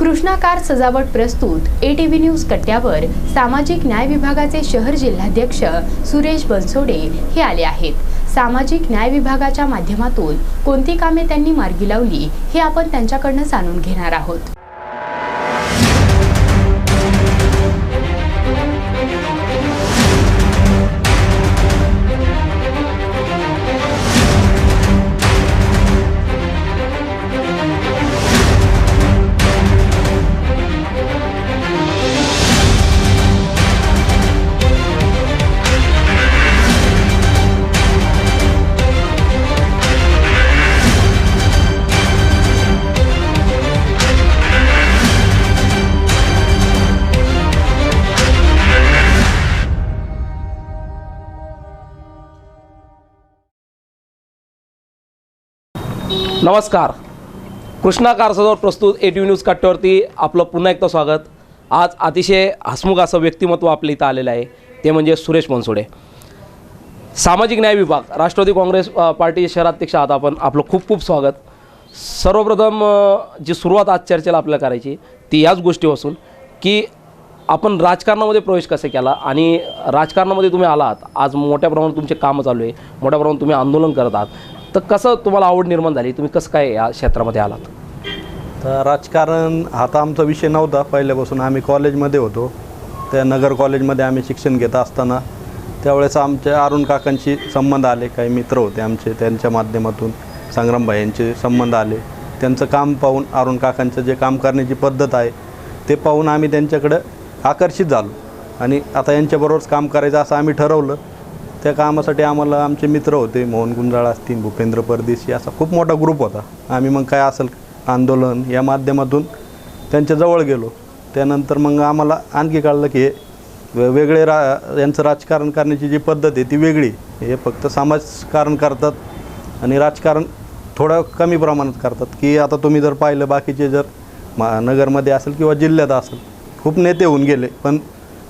कृष्णाकार सजावट प्रस्तुत ए T V news कट्ट्यावर सामाजिक न्याय विभागाचे शहर जिल्हाध्यक्ष सुरेश बनसोडे हे आले आहेत. सामाजिक न्याय विभागाच्या माध्यमातून कोणती कामे त्यांनी मार्गी लावली हे आपण त्यांच्याकडनं जाणून घेणार आहोत. नमस्कार. कृष्णा कारसदवर प्रस्तुत ए टी न्यूज कट्ट्यावरती आपलं पुन्हा एकदा स्वागत. आज अतिशय हसमुख असं व्यक्तिमत्व आपल्या इथं आलेलं आहे. ते म्हणजे सुरेश बनसोडे सामाजिक न्याय विभाग राष्ट्रवादी काँग्रेस पार्टीचे शहराध्यक्ष आहात आपण. आपलं खूप खूप स्वागत. सर्वप्रथम जी सुरुवात आज चर्चेला आपल्याला करायची ती याच गोष्टीपासून की आपण राजकारणामध्ये प्रवेश कसा केला आणि राजकारणामध्ये तुम्ही आलात. आज मोठ्या प्रमाणात तुमचे कामं चालू आहे. मोठ्या प्रमाणात तुम्ही आंदोलन करत आहात. तर कसं तुम्हाला आवड निर्माण झाली? तुम्ही कसं काय या क्षेत्रामध्ये आलात? तर राजकारण हा तर आमचा विषय नव्हता पहिल्यापासून. आम्ही कॉलेजमध्ये होतो. त्या नगर कॉलेजमध्ये आम्ही शिक्षण घेत असताना त्यावेळेस आमच्या अरुण काकांशी संबंध आले. काही मित्र होते आमचे त्यांच्या माध्यमातून संग्रामभाई यांचे संबंध आले. त्यांचं काम पाहून अरुण काकांचं जे काम करण्याची पद्धत आहे ते पाहून आम्ही त्यांच्याकडं आकर्षित झालो. आणि आता यांच्याबरोबरच काम करायचं असं आम्ही ठरवलं. त्या कामासाठी आम्हाला आमचे मित्र होते मोहन गुंजाळ असतील भूपेंद्र परदेशी असा खूप मोठा ग्रुप होता. आम्ही मग काय असेल आंदोलन या माध्यमातून त्यांच्याजवळ गेलो. त्यानंतर मग आम्हाला आणखी कळलं की हे वेगळे रा यांचं राजकारण करण्याची जी पद्धत आहे ती वेगळी. हे फक्त समाजकारण करतात आणि राजकारण थोडं कमी प्रमाणात करतात. की आता तुम्ही जर पाहिलं बाकीचे जर मा नगरमध्ये असेल किंवा जिल्ह्यात असेल खूप नेते होऊन गेले. पण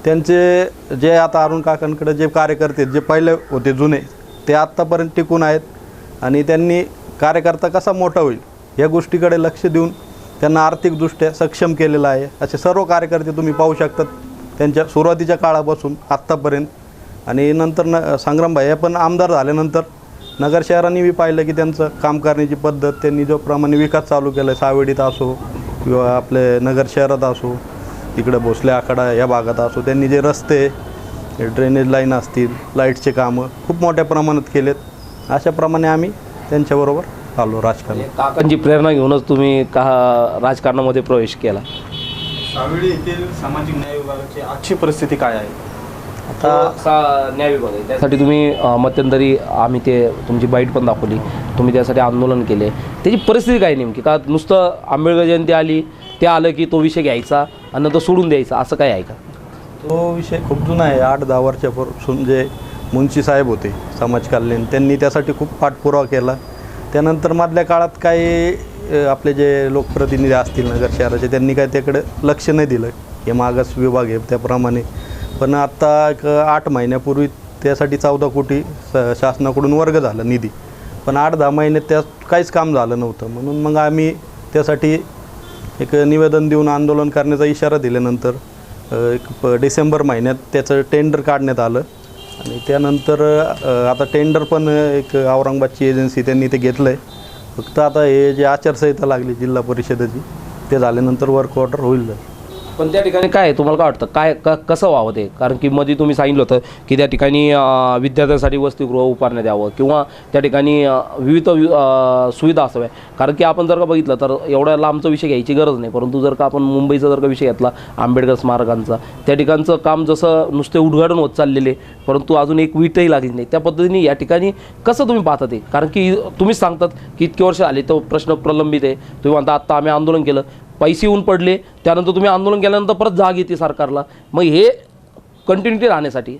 त्यांचे जे आता अरुण काकांकडे जे कार्यकर्ते जे पहिले होते जुने ते आत्तापर्यंत टिकून आहेत. आणि त्यांनी कार्यकर्ता कसा मोठा होईल या गोष्टीकडे लक्ष देऊन त्यांना आर्थिकदृष्ट्या सक्षम केलेलं आहे. असे सर्व कार्यकर्ते तुम्ही पाहू शकतात त्यांच्या सुरुवातीच्या काळापासून आत्तापर्यंत. आणि नंतर न संग्रामभाई पण आमदार झाल्यानंतर नगर शहरांनी मी पाहिलं की त्यांचं काम करण्याची पद्धत त्यांनी जो प्रमाणे विकास चालू केला आहे सावेडीत असो किंवा आपले नगर शहरात असो इकडं भोसले आखाडा या भागात असो त्यांनी जे रस्ते ड्रेनेज लाईन असतील लाईटचे कामं खूप मोठ्या प्रमाणात केलेत. अशाप्रमाणे आम्ही त्यांच्याबरोबर आलो राजकारणात. काकांची प्रेरणा घेऊनच तुम्ही का राजकारणामध्ये प्रवेश केला? सावेडी येथील सामाजिक न्याय विभागाची आजची परिस्थिती काय आहे? आता न्याय विभाग आहे. त्यासाठी तुम्ही मध्यंतरी आम्ही ते तुमची बाईट पण दाखवली. तुम्ही त्यासाठी आंदोलन केले. त्याची परिस्थिती काय नेमकी? का नुसतं आंबेडकर जयंती आली ते आलं की तो विषय घ्यायचा आणि नंतर सोडून द्यायचा असं काय आहे का? तो विषय खूप जुना आहे आठ दहा वर्षापासून जे मुन्शी साहेब होते समाज कल्याण त्यांनी त्यासाठी खूप पाठपुरावा केला. त्यानंतर मधल्या काळात काही आपले जे लोकप्रतिनिधी असतील नगर शहराचे त्यांनी काय त्याकडे लक्ष नाही दिलं. हे मागास विभाग आहे त्याप्रमाणे. पण आत्ता एक आठ महिन्यापूर्वी त्यासाठी चौदा कोटी स- शासनाकडून वर्ग झाला निधी. पण आठ दहा महिन्यात त्यात काहीच काम झालं नव्हतं. म्हणून मग आम्ही त्यासाठी एक निवेदन देऊन आंदोलन करण्याचा इशारा दिल्यानंतर एक प डिसेंबर महिन्यात त्याचं टेंडर काढण्यात आलं. आणि त्यानंतर आता टेंडर पण एक औरंगाबादची एजन्सी त्यांनी ते घेतलं आहे फक्त आता हे जे आचारसंहिता लागली जिल्हा परिषदेची ते झाल्यानंतर वर्क ऑर्डर होईल. पण त्या ठिकाणी काय तुम्हाला काय वाटतं? काय क कसं व्हावं ते? कारण की मध्ये तुम्ही सांगितलं होतं की त्या ठिकाणी विद्यार्थ्यांसाठी वसतिगृह उभारण्यात यावं किंवा त्या ठिकाणी विविध वि- सुविधा असाव्या. कारण की आपण जर का बघितलं तर एवढ्या लांबचा विषय घ्यायची गरज नाही. परंतु जर का आपण मुंबईचा जर का विषय घेतला आंबेडकर स्मारकांचा त्या ठिकाणचं काम जसं नुसते उद्घाटन होत चाललेले परंतु अजून एक वीटही लागली नाही. त्या पद्धतीने या ठिकाणी कसं तुम्ही पाहता ते? कारण की तुम्हीच सांगतात की इतके वर्ष आले तो प्रश्न प्रलंबित आहे. तुम्ही म्हणता आत्ता आम्ही आंदोलन केलं. पैसे येऊन पडले त्यानंतर तुम्ही आंदोलन केल्यानंतर परत जाग येते सरकारला. मग हे कंटिन्युटी राहण्यासाठी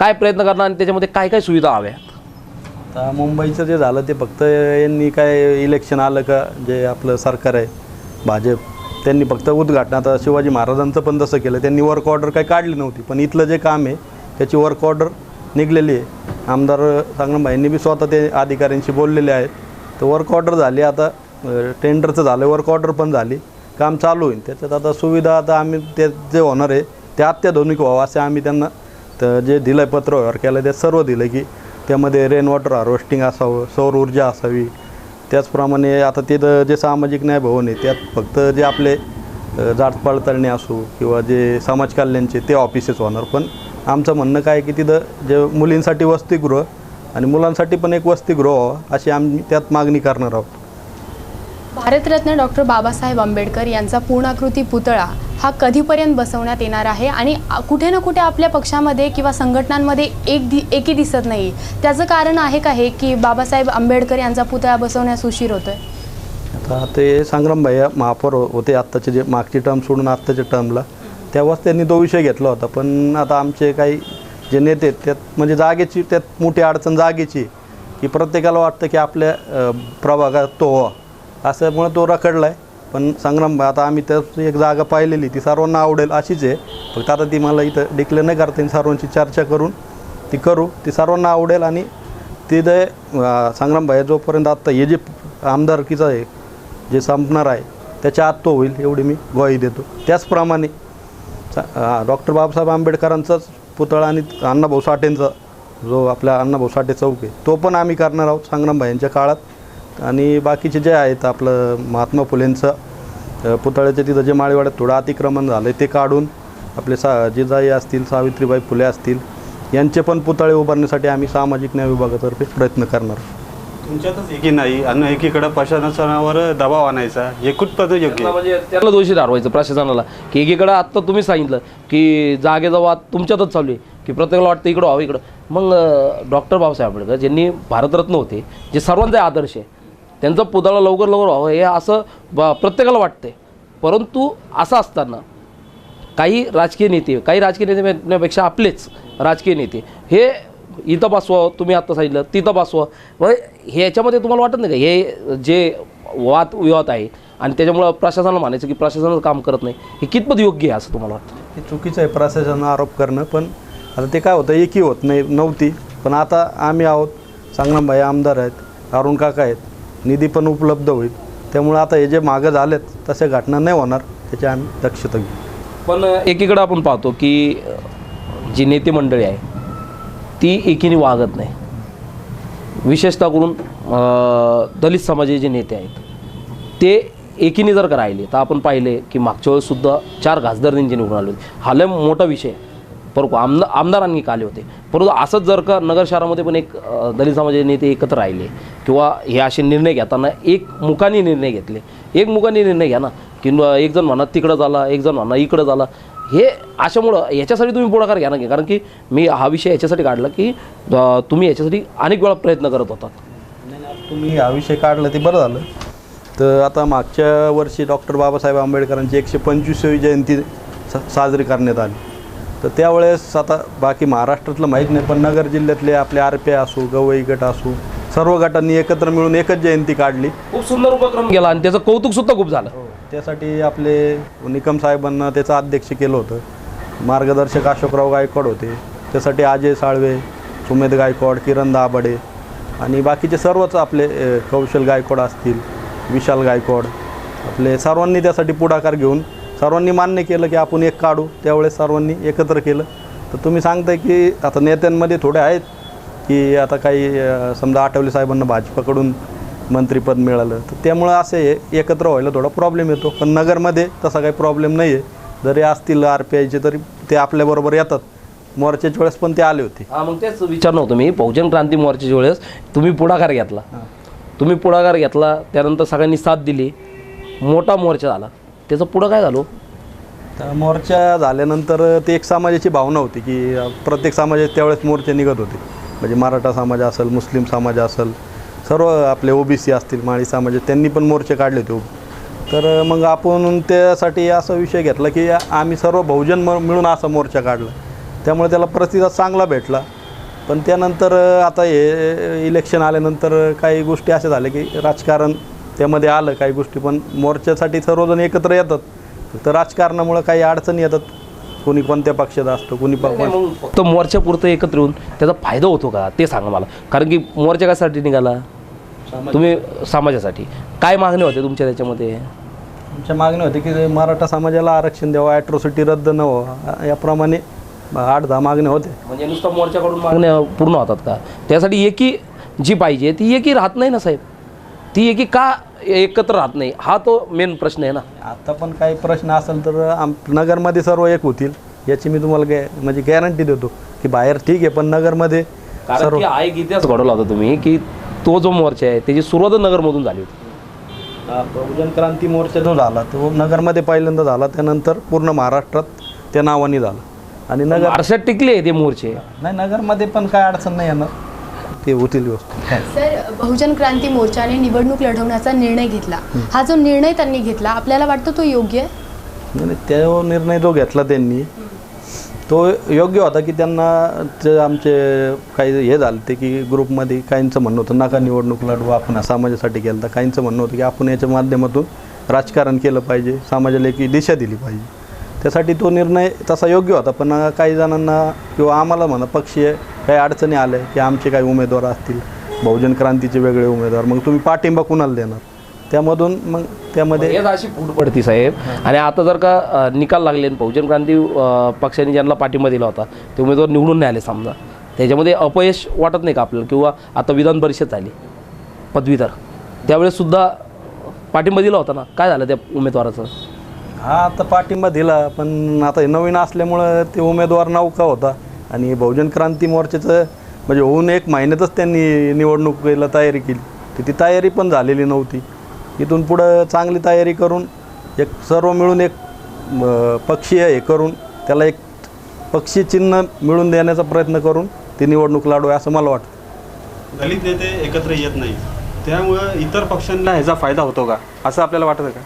काय प्रयत्न करणार आणि त्याच्यामध्ये काय काय सुविधा हव्या आता मुंबईचं जे झालं ते फक्त यांनी काय इलेक्शन आलं का जे आपलं सरकार आहे भाजप त्यांनी फक्त उद्घाटन आता शिवाजी महाराजांचं पण तसं केलं त्यांनी वर्क ऑर्डर काही काढली नव्हती पण इथलं जे काम आहे त्याची वर्क ऑर्डर निघलेली आहे. आमदार संग्रामभाईंनी बी स्वतः ते अधिकाऱ्यांशी बोललेले आहेत. तर वर्क ऑर्डर झाली आता टेंडरचं झालं वर्क ऑर्डर पण झाली काम चालू होईल त्याच्यात आता सुविधा आता आम्ही ते जे होणार आहे ते अत्याधुनिक व्हावं असे आम्ही त्यांना तर जे दिलं आहे पत्रव्यवहार केलं ते सर्व दिलं की त्यामध्ये रेन वॉटर हार्वेस्टिंग असावं सौर ऊर्जा असावी. त्याचप्रमाणे आता तिथं जे सामाजिक न्याय भवन आहे त्यात फक्त जे आपले जात पडताळणी असू किंवा जे समाज कल्याणचे ते ऑफिसेस होणार. पण आमचं म्हणणं काय आहे की तिथं जे मुलींसाठी वसतिगृह आणि मुलांसाठी पण एक वसतिगृह व्हावं अशी आम्ही त्यात मागणी करणार आहोत. भारतरत्न डॉक्टर बाबासाहेब आंबेडकर यांचा पूर्णाकृती पुतळा हा कधीपर्यंत बसवण्यात येणार आहे आणि कुठे ना कुठे आपल्या पक्षामध्ये किंवा संघटनांमध्ये एक दि एकी दिसत नाही. त्याचं कारण आहे का हे की बाबासाहेब आंबेडकर यांचा पुतळा बसवण्यास उशीर होतोय? आता ते संग्राम भैया महापौर होते आत्ताचे जे मागची टर्म सोडून आत्ताच्या टर्मला तेव्हाच त्यांनी तो विषय घेतला होता. पण आता आमचे काही जे नेते त्यात म्हणजे जागेची त्यात मोठी अडचण जागेची की प्रत्येकाला वाटतं की आपल्या प्रभागात तो व्हा असल्यामुळं तो रखडला आहे पण संग्राम आता आम्ही त्याची एक जागा पाहिलेली ती सर्वांना आवडेल अशीच आहे. फक्त आता ती मला इथं डिक्लेअर नाही करता येईल सर्वांची चर्चा करून ती करू. ती सर्वांना आवडेल आणि तिथे अ, संग्राम भाई जोपर्यंत आत्ता हे जे आमदारकीचं आहे जे संपणार आहे त्याच्या आत तो होईल एवढी मी ग्वाही देतो. त्याचप्रमाणे डॉक्टर बाबासाहेब आंबेडकरांचाच पुतळा आणि अण्णाभाऊ साठेंचा जो आपल्या अण्णाभाऊ साठे चौक आहे तो पण आम्ही करणार आहोत संग्रामभाई यांच्या काळात. आणि बाकीचे जे आहेत आपलं महात्मा फुलेंचं पुतळ्याच्या तिथं जे माळीवाड्यात थोडं अतिक्रमण झालं आहे ते काढून आपले सा जिजाई असतील सावित्रीबाई फुले असतील यांचे पण पुतळे उभारण्यासाठी आम्ही सामाजिक न्याय विभागातर्फे प्रयत्न करणार. तुमच्यातच एकी नाही आणि एकीकडे प्रशासनावर दबाव आणायचा हे कुठपर्यंत योग्य? म्हणजे त्याला दोषी ठरवायचं प्रशासनाला की एकीकडं आत्ता तुम्ही सांगितलं की जागेचा वाद तुमच्यातच चालू आहे की प्रत्येकाला वाटतं इकडं व्हावं इकडं मग डॉक्टर बाबासाहेब आंबेडकर ज्यांनी भारतरत्न होते जे सर्वांचे आदर्श आहे त्यांचा पुतळा लवकर लवकर व्हावं. हे असं ब- प्रत्येकाला वाटते परंतु असं असताना काही राजकीय नेते काही राजकीय नेते म्हणण्यापेक्षा आपलेच राजकीय नेते हे इथं बसवा तुम्ही आत्ता सांगितलं तिथं बसवा. मग हे याच्यामध्ये तुम्हाला वाटत नाही का? हे जे वाद विवाद आहे आणि त्याच्यामुळं प्रशासनाला म्हणायचं की प्रशासनाचं काम करत नाही हे कितपत योग्य आहे असं तुम्हाला वाटतं? हे चुकीचं आहे प्रशासनानं आरोप करणं पण आता ते काय होतं एकी होत नाही नव्हती. पण आता आम्ही आहोत. संग्रामभाई आमदार आहेत अरुण काका आहेत. निधी पण उपलब्ध होईल. त्यामुळे आता हे जे मागं झालेत तशा घटना नाही होणार त्याची आम्ही दक्षता घेऊ. पण एकीकडं आपण पाहतो की जी नेते मंडळी आहे ती एकीने वागत नाही. विशेषतः करून अ, दलित समाजाचे जे नेते आहेत ते एकीने जर का राहिले तर आपण पाहिले की मागच्या वेळेससुद्धा चार खासदार त्यांचे निवडून आले होते. हा लय मोठा विषय आहे. परंतु आमदार आमदारांनी काले होते? परंतु असंच जर का नगर शहरामध्ये पण एक दलित समाजाचे नेते एकत्र राहिले किंवा हे असे निर्णय घेताना एक मुखाने निर्णय घेतले. एक मुखाने निर्णय घ्या ना की एक जण म्हणा तिकडं झाला एक जण म्हणा इकडं झाला. हे अशामुळं याच्यासाठी तुम्ही पुढाकार घ्या ना की कारण की मी हा विषय याच्यासाठी काढला की तुम्ही याच्यासाठी अनेक वेळा प्रयत्न करत होतात. तुम्ही हा विषय काढला ते बरं झालं. तर आता मागच्या वर्षी डॉक्टर बाबासाहेब आंबेडकरांची एकशे पंचवीसवी जयंती साजरी करण्यात आली. तर त्यावेळेस आता बाकी महाराष्ट्रातलं माहीत नाही पण नगर जिल्ह्यातले आपले आर पी असो गवई गट असो सर्व गटांनी एकत्र मिळून एकच जयंती काढली. खूप सुंदर उपक्रम गेला आणि त्याचं कौतुक सुद्धा खूप झालं. त्यासाठी आपले निकम साहेबांना त्याचं अध्यक्ष केलं होतं. मार्गदर्शक अशोकराव गायकवाड होते. त्यासाठी अजय साळवे सुमेध गायकवाड किरण दाभाडे आणि बाकीचे सर्वच आपले कौशल गायकवाड असतील विशाल गायकवाड. आपले सर्वांनी त्यासाठी पुढाकार घेऊन सर्वांनी मान्य केलं की आपण एक काढू त्यावेळेस सर्वांनी एकत्र केलं. तर तुम्ही सांगताय की आता नेत्यांमध्ये थोडे आहेत की आता काही समजा आठवले साहेबांना भाजपाकडून मंत्रिपद मिळालं तर त्यामुळं असे एकत्र व्हायला थोडा प्रॉब्लेम येतो. पण नगरमध्ये तसा काही प्रॉब्लेम नाही आहे जरी असतील आर पी आयचे तरी ते आपल्याबरोबर येतात. मोर्चाच्या वेळेस पण ते आले होते. हा मग तेच विचार नव्हतं मी. बहुजन क्रांती मोर्चाच्या वेळेस तुम्ही पुढाकार घेतला. तुम्ही पुढाकार घेतला त्यानंतर सगळ्यांनी साथ दिली. मोठा मोर्चा झाला. त्याचं पुढं काय झालो? तर मोर्चा झाल्यानंतर ते एक समाजाची भावना होती की प्रत्येक समाजात त्यावेळेस मोर्चे निघत होते. म्हणजे मराठा समाज असेल मुस्लिम समाज असेल सर्व आपले ओबीसी असतील माळी समाज त्यांनी पण मोर्चे काढले होते. तर मग आपण त्यासाठी असा विषय घेतला की आम्ही सर्व बहुजन म- मिळून असा मोर्चा काढला. त्यामुळे त्याला प्रतिसाद चांगला भेटला. पण त्यानंतर आता हे इलेक्शन आल्यानंतर काही गोष्टी अशा झाल्या की राजकारण त्यामध्ये आलं काही गोष्टी पण मोर्चासाठी सर्वजण एकत्र येतात. फक्त राजकारणामुळं काही अडचणी येतात. कोणी कोणत्या पक्षात असतो कोणी फक्त मोर्चापुरतं एकत्र येऊन त्याचा फायदा होतो का? ते सांगा मला. कारण की मोर्चा कशासाठी निघाला? तुम्ही समाजासाठी. काय मागणी होते तुमच्या त्याच्यामध्ये? आमच्या मागणी होती की मराठा समाजाला आरक्षण द्यावं ॲट्रॉसिटी रद्द न व्हावं याप्रमाणे आठ दहा मागण्या होत्या. म्हणजे नुसतं मोर्चाकडून मागण्या पूर्ण होतात का? त्यासाठी एकी जी पाहिजे ती एकी राहत नाही ना साहेब. ती एकी का एकत्र राहत नाही? हा तो मेन प्रश्न आहे ना. आता पण काही प्रश्न असेल तर आम नगरमध्ये सर्व एक होतील. याची मी तुम्हाला गॅ म्हणजे गॅरंटी देतो की बाहेर ठीक आहे पण नगरमध्ये कारण सर्व की हा एक इतिहास घडवला होता तुम्ही की तो जो मोर्चा आहे त्याची सुरुवात नगरमधून झाली होती. हा, बहुजन क्रांती मोर्चा जो झाला तो नगरमध्ये पहिल्यांदा झाला त्यानंतर पूर्ण महाराष्ट्रात त्या नावाने झालं. आणि नगर महाराष्ट्रात टिकले ते मोर्चे. नाही नगरमध्ये पण काय अडचण नाही येणार. ते होतील व्यवस्थित. सर बहुजन क्रांती मोर्चाने निवडणूक लढवण्याचा निर्णय घेतला. हा. जो निर्णय त्यांनी घेतला आपल्याला वाटतं तो योग्य? आहे नाही तो निर्णय जो घेतला त्यांनी तो योग्य होता की त्यांना जे आमचे काही हे झालं ते की ग्रुपमध्ये काहींचं म्हणणं होतं नका निवडणूक लढवू आपण या समाजासाठी केलं तर काहींचं म्हणणं होतं की आपण याच्या माध्यमातून राजकारण केलं पाहिजे समाजाला एक दिशा दिली पाहिजे. त्यासाठी तो निर्णय तसा योग्य होता पण काही जणांना किंवा आम्हाला म्हणा पक्षीय काही अडचणी आल्या की आमचे काही उमेदवार असतील. बहुजन क्रांतीचे वेगळे उमेदवार. मग तुम्ही पाठिंबा कुणाला देणार? त्यामधून मग त्यामध्ये अशी फूट पडती साहेब. आणि आता जर का निकाल लागले बहुजन क्रांती पक्षाने ज्यांना पाठिंबा दिला होता ते उमेदवार निवडून नाही आले समजा. त्याच्यामध्ये अपयश वाटत नाही का आपल्याला? किंवा आता विधान परिषद झाली पदवीधर त्यावेळेस सुद्धा पाठिंबा दिला होता ना? काय झालं त्या उमेदवाराचं? हा आता पाठिंबा दिला पण आता नवीन असल्यामुळं ते उमेदवार नौका होता. आणि बहुजन क्रांती मोर्चाचं म्हणजे होऊन एक महिन्यातच त्यांनी निवडणुकीला तयारी केली. तर ती तयारी पण झालेली नव्हती. इथून पुढं चांगली तयारी करून एक सर्व मिळून एक पक्षीय हे करून त्याला एक पक्षी चिन्ह मिळून देण्याचा प्रयत्न करून ती निवडणूक लढवावी असं मला वाटतं. दलित नेते एकत्र येत नाही त्यामुळं इतर पक्षांना ह्याचा फायदा होतो का? असं आपल्याला वाटतं का?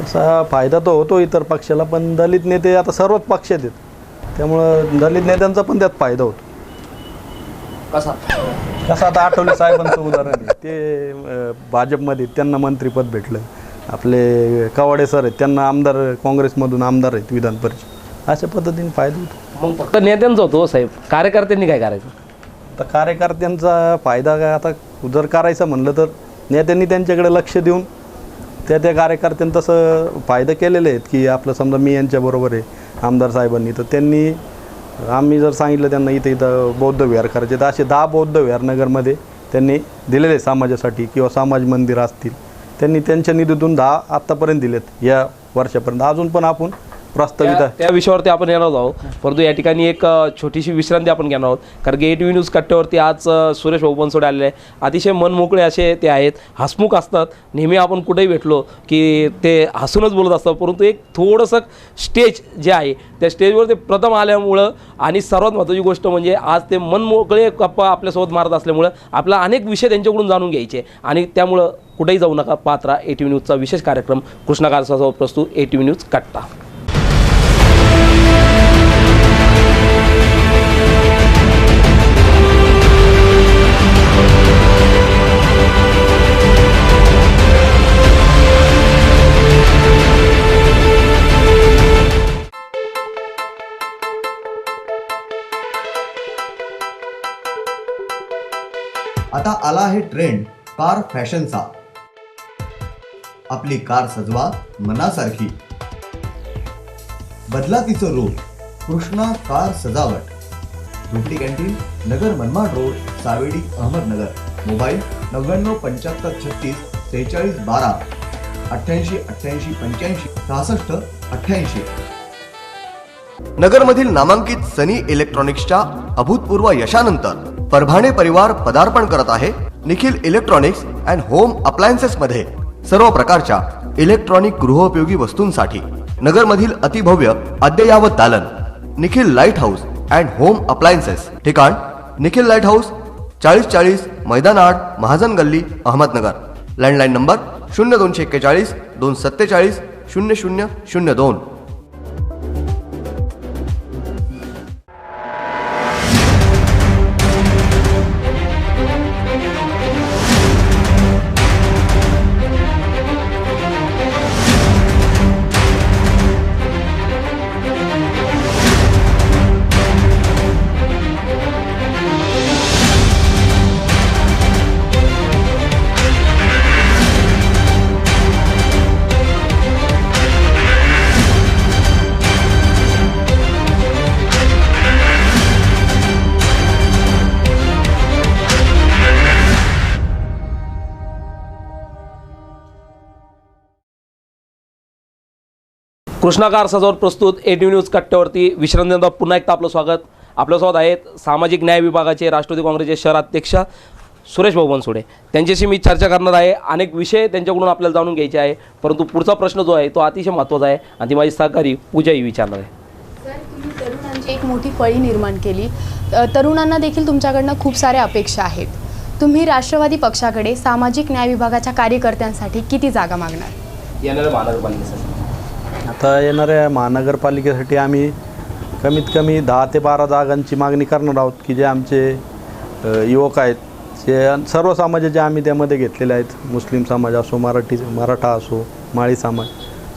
तसा फायदा तर होतो इतर पक्षाला पण दलित नेते आता सर्वच पक्षात आहेत. त्यामुळं दलित नेत्यांचा पण त्यात फायदा होतो. कसा? कसं आता आठवले साहेबांचं उदाहरण आहे. ते अं, भाजपमध्ये त्यांना मंत्रीपद भेटलं. आपले कवाडे सर आहेत त्यांना आमदार काँग्रेसमधून आमदार आहेत विधान परिषद. अशा पद्धतीने फायदा होतो. मग फक्त नेत्यांचा होतो हो साहेब. कार्यकर्त्यांनी काय करायचं? आता कार्यकर्त्यांचा फायदा काय? आता जर करायचं म्हणलं तर नेत्यांनी त्यांच्याकडे लक्ष देऊन त्या त्या कार्यकर्त्यांनी तसं फायदा केलेले आहेत की आपलं समजा मी यांच्याबरोबर आहे. आमदार साहेबांनी. तर त्यांनी आम्ही जर सांगितलं त्यांना इथं इथं बौद्ध विहार करायचे तर असे दहा बौद्ध विहार नगरमध्ये त्यांनी दिलेले आहेत समाजासाठी किंवा समाज मंदिर असतील. त्यांनी त्यांच्या निधीतून दहा आत्तापर्यंत दिलेत या वर्षापर्यंत. अजून पण आपण प्रस्तावित आहे. त्या विषयावरती आपण येणार आहोत. परंतु या ठिकाणी एक छोटीशी विश्रांती आपण घेणार आहोत. कारण की ए टी व्ही न्यूज कट्ट्यावरती आज सुरेश भाऊ बनसोडे आलेले आहे अतिशय मनमोकळे असे ते आहेत. हसमुख असतात. नेहमी आपण कुठेही भेटलो की ते हसूनच बोलत असतात. परंतु एक थोडंसं स्टेज जे आहे त्या स्टेजवर ते प्रथम आल्यामुळं आणि सर्वात महत्त्वाची गोष्ट म्हणजे आज ते मनमोकळे गप्पा आपल्यासोबत मारत असल्यामुळं आपला अनेक विषय त्यांच्याकडून जाणून घ्यायचे आणि त्यामुळं कुठेही जाऊ नका. पात्रा ए टी व्ही न्यूजचा विशेष कार्यक्रम कृष्णाकारसासोबत प्रस्तुत ए टी व्ही न्यूज कट्टा. आता आला आहे ट्रेंड कार फॅशनचा आपली कार सजवा मनासारखी. बदला तिचं रूप. कृष्णा कार सजावट. झोपडी कॅन्टीन नगर मनमाड रोड सावेडी अहमदनगर. मोबाईल नव्याण्णव पंच्याहत्तर छत्तीस सेहेचाळीस बारा. अठ्ठ्याऐंशी अठ्ठ्याऐंशी पंच्याऐंशी सहासष्ट अठ्ठ्याऐंशी. नगरमधील नामांकित सनी इलेक्ट्रॉनिक्सच्या अभूतपूर्व यशानंतर. परभाणे परिवार पदार्पण करत आहे Nikhil electronics and home appliances मध्ये सर्व प्रकारच्या इलेक्ट्रॉनिक गृहोपयोगी वस्तूंसाठी नगरमधील अतिभव्य अद्ययावत दालन Nikhil light house and home appliances. ठिकाण निखिल लाइट हाऊस चाळीस चाळीस मैदान आड महाजन गल्ली अहमदनगर. लँडलाईन नंबर शून्य दोनशे एक्केचाळीस दोन सत्तेचाळीस शून्य शून्य शून्य दोन. कृष्णाकार सजावर प्रस्तुत ए टी न्यूज कट्ट्यावरती. विश्रांतीनंतर पुन्हा एकदा आपलं स्वागत. आपल्यासोबत आहेत सामाजिक न्याय विभागाचे राष्ट्रवादी काँग्रेसचे शहराध्यक्ष सुरेश भाऊ बनसोडे. त्यांच्याशी मी चर्चा करणार आहे. अनेक विषय त्यांच्याकडून आपल्याला जाणून घ्यायचे आहे. परंतु पुढचा प्रश्न जो आहे तो अतिशय महत्त्वाचा आहे. आणि ती माझी सहकारी पूजाही विचारणार आहे. तरुणांची एक मोठी फळी निर्माण केली. तरुणांना देखील तुमच्याकडनं खूप साऱ्या अपेक्षा आहेत. तुम्ही राष्ट्रवादी पक्षाकडे सामाजिक न्याय विभागाच्या कार्यकर्त्यांसाठी किती जागा मागणार? येणाऱ्या महानगरपालिकेसाठी आता येणाऱ्या महानगरपालिकेसाठी आम्ही कमीत कमी दहा ते बारा जागांची मागणी करणार आहोत की जे आमचे युवक आहेत जे सर्व समाजाचे आम्ही त्यामध्ये घेतलेले आहेत मुस्लिम समाज असो मराठी मराठा असो माळी समाज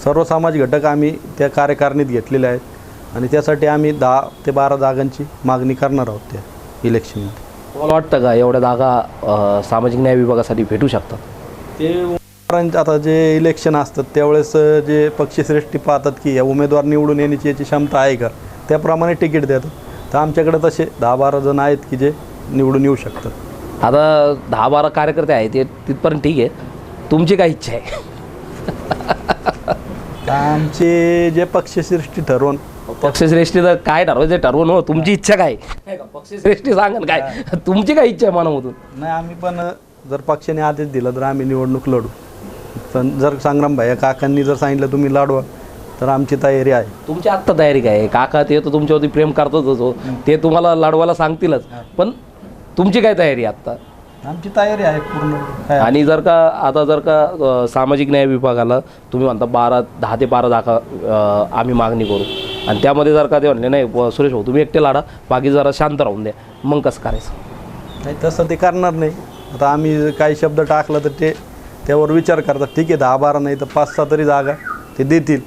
सर्व समाज घटक आम्ही त्या कार्यकारिणीत घेतलेले आहेत आणि त्यासाठी आम्ही दहा ते बारा जागांची मागणी करणार आहोत त्या इलेक्शनमध्ये तुम्हाला वाटतं का एवढ्या जागा सामाजिक न्याय विभागासाठी भेटू शकतात? ते आता जे इलेक्शन असतात त्यावेळेस जे पक्षश्रेष्ठी पाहतात की या उमेदवार निवडून येण्याची याची क्षमता आहे का त्याप्रमाणे तिकीट देतात. तर आमच्याकडे तसे दहा बारा जण आहेत की जे निवडून येऊ शकतात. आता दहा बारा कार्यकर्ते आहेत ते तिथपर्यंत ठीक आहे. तुमची काय इच्छा आहे? आमचे जे पक्षश्रेष्ठी ठरवून पक्षश्रेष्ठी तर काय ठरवायचं ठरवून हो तुमची इच्छा काय? पक्षश्रेष्ठी सांगाल काय? तुमची काय इच्छा आहे मनामधून? नाही आम्ही पण जर पक्षाने आदेश दिला तर आम्ही निवडणूक लढू. पण जर संग्राम भाई काकांनी जर सांगितलं तुम्ही लढवा तर आमची तयारी आहे. तुमची आत्ता तयारी काय आहे? काका ते तर तुमच्यावरती प्रेम करतच हो. ते तुम्हाला लढवायला सांगतीलच. पण तुमची काय तयारी आहे आत्ता? आमची तयारी आहे पूर्ण. आणि जर का आता जर का सामाजिक न्याय विभागाला तुम्ही म्हणता बारा दहा ते बारा अ, आम्ही मागणी करू. आणि त्यामध्ये जर का ते म्हणले नाही सुरेश भाऊ तुम्ही एकटे लाडा बाकी जरा शांत राहून द्या. मग कसं करायचं? नाही तसं ते करणार नाही. आता आम्ही काही शब्द टाकला तर ते त्यावर विचार करतात ठीक आहे दहा बारा नाही तर पाच सहा तरी जागा ते देतील.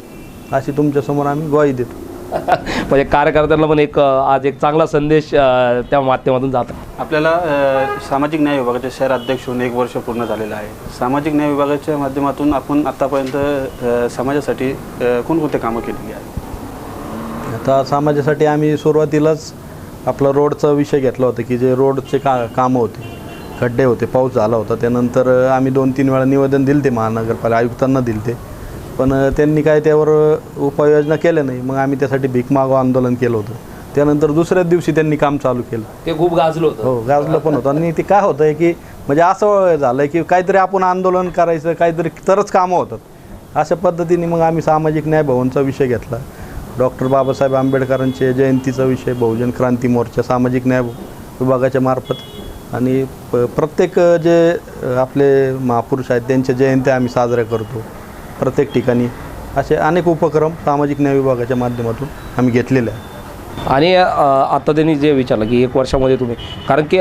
अशी तुमच्यासमोर आम्ही ग्वाही देतो. म्हणजे कार्यकर्त्यांना पण एक आज एक चांगला संदेश त्या माध्यमातून जात. आपल्याला सामाजिक न्याय विभागाचे शहर अध्यक्ष होऊन एक वर्ष पूर्ण झालेलं आहे. सामाजिक न्याय विभागाच्या माध्यमातून आपण आतापर्यंत समाजासाठी कोणकोणते कामं केलेली आहेत? आता समाजासाठी आम्ही सुरुवातीलाच आपला रोडचा विषय घेतला होता की जे रोडचे का कामं होते. खड्डे होते पाऊस झाला होता. त्यानंतर आम्ही दोन तीन वेळा निवेदन दिले ते महानगरपालिका आयुक्तांना दिले ते पण त्यांनी काय त्यावर उपाययोजना केल्या नाही. मग आम्ही त्यासाठी भीक मागो आंदोलन केलं होतं. त्यानंतर दुसऱ्याच दिवशी त्यांनी काम चालू केलं. ते खूप गाजलं होतं. हो गाजलं पण होतं. आणि ते काय होतं आहे की म्हणजे असं झालं आहे की काहीतरी आपण आंदोलन करायचं काहीतरी तरच कामं होतात. अशा पद्धतीने मग आम्ही सामाजिक न्याय भवनचा विषय घेतला. डॉक्टर बाबासाहेब आंबेडकरांचे जयंतीचा विषय बहुजन क्रांती मोर्चा सामाजिक न्याय विभागाच्या मार्फत आणि प प्रत्येक जे आपले महापुरुष आहेत त्यांच्या जयंत्या आम्ही साजऱ्या करतो. प्रत्येक ठिकाणी असे अनेक उपक्रम सामाजिक न्याय विभागाच्या माध्यमातून आम्ही घेतलेले आहे आणि आता त्यांनी जे विचारलं की एक वर्षामध्ये तुम्ही कारण की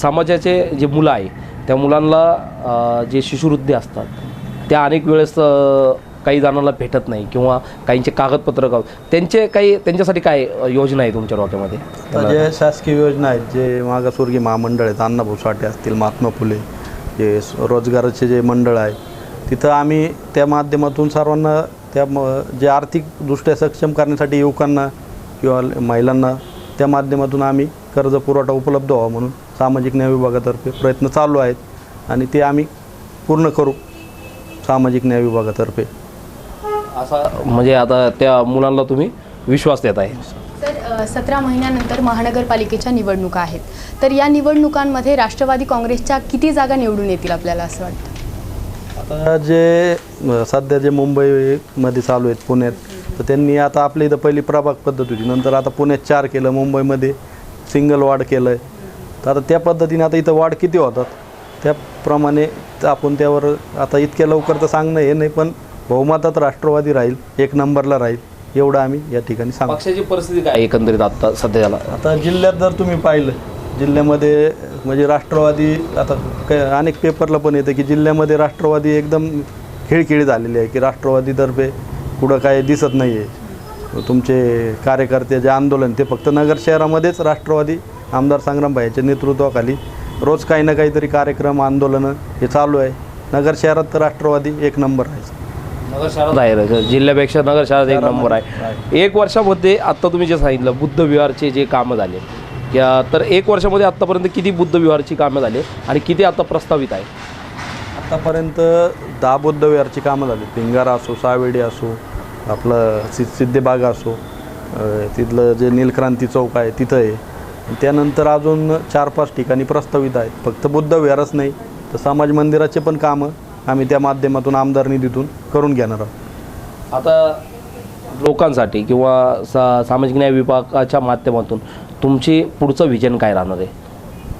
समाजाचे जे मुलं आहे त्या मुलांना जे शिशुवृद्धी असतात त्या अनेक वेळेस काही जणांना भेटत नाही किंवा काहींचे कागदपत्र गाव त्यांचे काही त्यांच्यासाठी काय योजना आहे तुमच्या डोक्यामध्ये? आता जे शासकीय योजना आहेत जे मागासवर्गीय महामंडळ आहेत अण्णाभाऊ साठे असतील महात्मा फुले जे रोजगाराचे जे मंडळ आहे तिथं आम्ही त्या माध्यमातून सर्वांना त्या म जे आर्थिकदृष्ट्या सक्षम करण्यासाठी युवकांना किंवा महिलांना त्या माध्यमातून आम्ही कर्ज पुरवठा उपलब्ध व्हावा म्हणून सामाजिक न्याय विभागातर्फे प्रयत्न चालू आहेत आणि ते आम्ही पूर्ण करू सामाजिक न्याय विभागातर्फे. असा म्हणजे आता त्या मुलांना तुम्ही विश्वास देत आहे. तर सतरा महिन्यानंतर महानगरपालिकेच्या निवडणुका आहेत. तर या निवडणुकांमध्ये राष्ट्रवादी काँग्रेसच्या किती जागा निवडून येतील आपल्याला असं वाटतं? आता जे सध्या जे मुंबईमध्ये चालू आहेत पुण्यात तर त्यांनी आता आपल्या इथं पहिली प्रभाग पद्धत होती. नंतर आता पुण्यात चार केलं मुंबईमध्ये सिंगल वार्ड केलं. आहे तर आता त्या पद्धतीने आता इथं वार्ड किती होतात? त्याप्रमाणे आपण त्यावर आता इतक्या लवकर तर सांगणं हे नाही पण बहुमतात राष्ट्रवादी राहील एक नंबरला राहील एवढं आम्ही या ठिकाणी सांगतो. पक्षाची परिस्थिती काय? एकंदरीत आता सध्याला आता जिल्ह्यात जर तुम्ही पाहिलं जिल्ह्यामध्ये म्हणजे राष्ट्रवादी आता काय अनेक पेपरला पण येतं की जिल्ह्यामध्ये राष्ट्रवादी एकदम खेळखेळी झालेली आहे की राष्ट्रवादीतर्फे पुढं काय दिसत नाही आहे तुमचे कार्यकर्ते जे आंदोलन ते फक्त नगर शहरामध्येच राष्ट्रवादी आमदार संग्रामभाईच्या नेतृत्वाखाली रोज काही ना काहीतरी कार्यक्रम आंदोलनं हे चालू आहे. नगर शहरात तर राष्ट्रवादी एक नंबर आहे नगर शहरात आहे जिल्ह्यापेक्षा नगर शहरात एक नंबर आहे. एक वर्षामध्ये आत्ता तुम्ही जे सांगितलं बुद्ध विहारचे जे कामं झाले या तर एक वर्षामध्ये आत्तापर्यंत किती बुद्ध विहारची कामं झाली आणि किती आता प्रस्तावित आहे? आतापर्यंत दहा बुद्धविहारची कामं झाली. पिंगारा असो सावेडी असो आपलं सि सिद्धेबाग असो अ, तिथलं जे नीलक्रांती चौक आहे तिथं आहे. त्यानंतर अजून चार पाच ठिकाणी प्रस्तावित आहेत. फक्त बुद्ध विहारच नाही तर समाज मंदिराचे पण कामं आम्ही त्या माध्यमातून आमदार निधीतून करून घेणार आहोत. आता लोकांसाठी किंवा सा सामाजिक न्याय विभागाच्या माध्यमातून तुमचे पुढचं विजन काय राहणार आहे?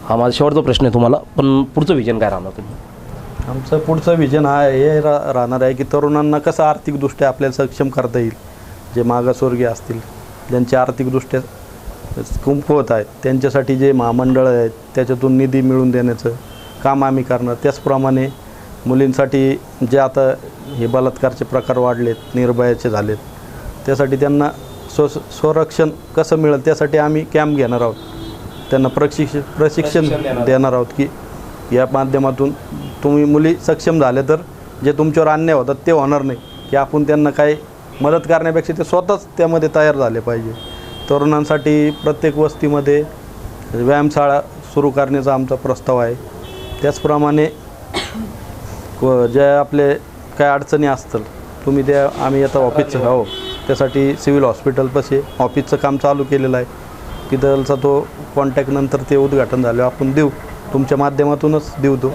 हा माझा शेवटचा प्रश्न आहे तुम्हाला पण पुढचं विजन काय राहणार तुम्ही? आमचं पुढचं विजन हा हे रा राहणार आहे की तरुणांना कसं आर्थिकदृष्ट्या आपल्याला सक्षम करता येईल? जे मागासवर्गीय असतील ज्यांचे आर्थिकदृष्ट्या कुंपवत आहेत त्यांच्यासाठी जे महामंडळं आहेत त्याच्यातून निधी मिळवून देण्याचं काम आम्ही करणार. त्याचप्रमाणे मुलींसाठी जे आता हे बलात्कारचे प्रकार वाढलेत निर्भयाचे झालेत त्यासाठी त्यांना स्व संरक्षण कसं मिळेल त्यासाठी आम्ही कॅम्प घेणार आहोत. त्यांना प्रशिक्षण प्रशिक्षण देणार आहोत की या माध्यमातून तुम्ही मुली सक्षम झाले तर जे तुमच्यावर अन्याय होतात ते होणार नाही की आपण त्यांना काही मदत करण्यापेक्षा ते स्वतःच त्यामध्ये तयार झाले पाहिजे. तरुणांसाठी प्रत्येक वस्तीमध्ये व्यायामशाळा सुरू करण्याचा आमचा प्रस्ताव आहे. त्याचप्रमाणे क- ज्या आपले काय अडचणी असतील तुम्ही त्या आम्ही आता ऑफिसचं हो त्यासाठी सिव्हिल हॉस्पिटलपाशी ऑफिसचं काम चालू केलेलं आहे. तिथलचा तो कॉन्टॅक्ट नंतर ते उद्घाटन झालं. आपण देऊ. तुमच्या माध्यमातूनच देऊ तो.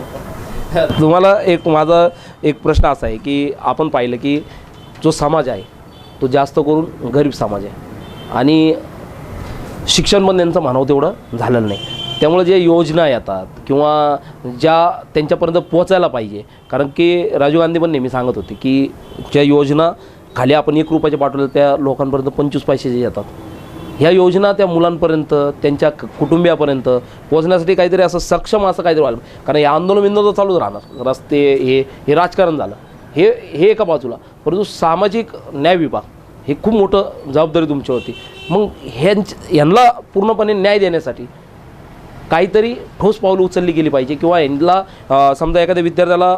तुम्हाला एक माझा एक प्रश्न असा आहे की आपण पाहिलं की जो समाज आहे तो जास्त करून गरीब समाज आहे. आणि शिक्षण पण त्यांचं म्हणावं तेवढं झालेलं नाही. त्यामुळे जे योजना येतात किंवा ज्या त्यांच्यापर्यंत पोचायला पाहिजे कारण की राजीव गांधी पण नेहमी सांगत होते की ज्या योजना खाली आपण एक रुपयाचे पाठवलं त्या लोकांपर्यंत पंचवीस पैशाचे येतात ह्या योजना त्या मुलांपर्यंत त्यांच्या कुटुंबियापर्यंत पोहोचण्यासाठी काहीतरी असं सक्षम असं काहीतरी व्हायला कारण हे आंदोलन बिंदोलन तर चालूच राहणार. रस्ते हे हे राजकारण झालं. हे हे एका बाजूला. परंतु सामाजिक न्याय विभाग हे खूप मोठं जबाबदारी तुमच्यावरती मग ह्यांच यांना पूर्णपणे न्याय देण्यासाठी काहीतरी ठोस पावलं उचलली गेली पाहिजे किंवा यांना समजा एखाद्या विद्यार्थ्याला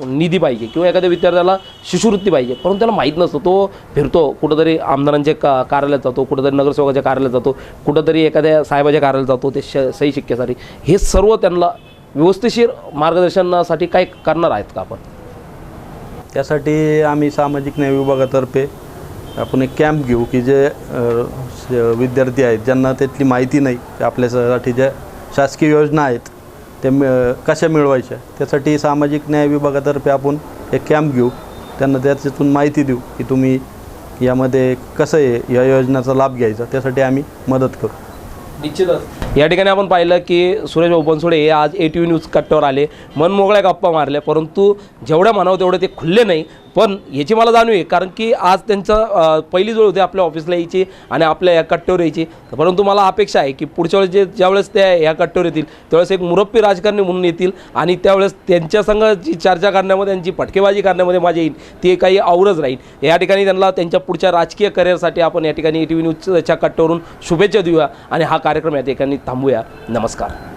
निधी पाहिजे किंवा एखाद्या विद्यार्थ्याला शिष्यवृत्ती पाहिजे परंतु त्याला माहीत नसतं तो फिरतो कुठंतरी आमदारांच्या का कार्यालयात जातो कुठंतरी नगरसेवकाच्या कार्यालयात जातो कुठंतरी एखाद्या साहेबाच्या कार्यालयात जातो ते श सही शिक्क्यासाठी हे सर्व त्यांना व्यवस्थिशीर मार्गदर्शनासाठी काय करणार आहेत का आपण? त्यासाठी आम्ही सामाजिक न्याय विभागातर्फे आपण एक कॅम्प घेऊ की जे विद्यार्थी आहेत ज्यांना त्यातली माहिती नाही आपल्यासाठी ज्या शासकीय योजना आहेत त्या मिळ कशा मिळवायच्या? त्यासाठी सामाजिक न्याय विभागातर्फे आपण एक कॅम्प घेऊ. त्यांना त्याच्यातून माहिती देऊ की तुम्ही यामध्ये कसं आहे या योजनेचा लाभ घ्यायचा. त्यासाठी आम्ही मदत करू. निश्चितच. या ठिकाणी आपण पाहिलं की सुरेश बनसोडे हे आज ए टी व्ही न्यूज कट्ट्यावर आले. मनमोकळ्या गप्पा मारल्या परंतु जेवढ्या म्हणावं तेवढे ते खुल्ले नाही. पण याची मला जाणीव आहे कारण की आज त्यांचं पहिली जोड होते आपल्या ऑफिसला यायची आणि आपल्या या कट्ट्यावर यायची. परंतु मला अपेक्षा आहे की पुढच्या वेळेस जे ज्यावेळेस त्या या कट्ट्यावर येतील त्यावेळेस एक मुरब्बी राजकारणी म्हणून येतील आणि त्यावेळेस त्यांच्यासंग जी चर्चा करण्यामध्ये त्यांची फटकेबाजी करण्यामध्ये माझी येईल ती काही आवरच राहील. या ठिकाणी त्यांना त्यांच्या पुढच्या राजकीय करिअरसाठी आपण या ठिकाणी ए टी व्ही न्यूजच्या कट्ट्यावरून शुभेच्छा देऊया आणि हा कार्यक्रम या ठिकाणी थांबूया. नमस्कार.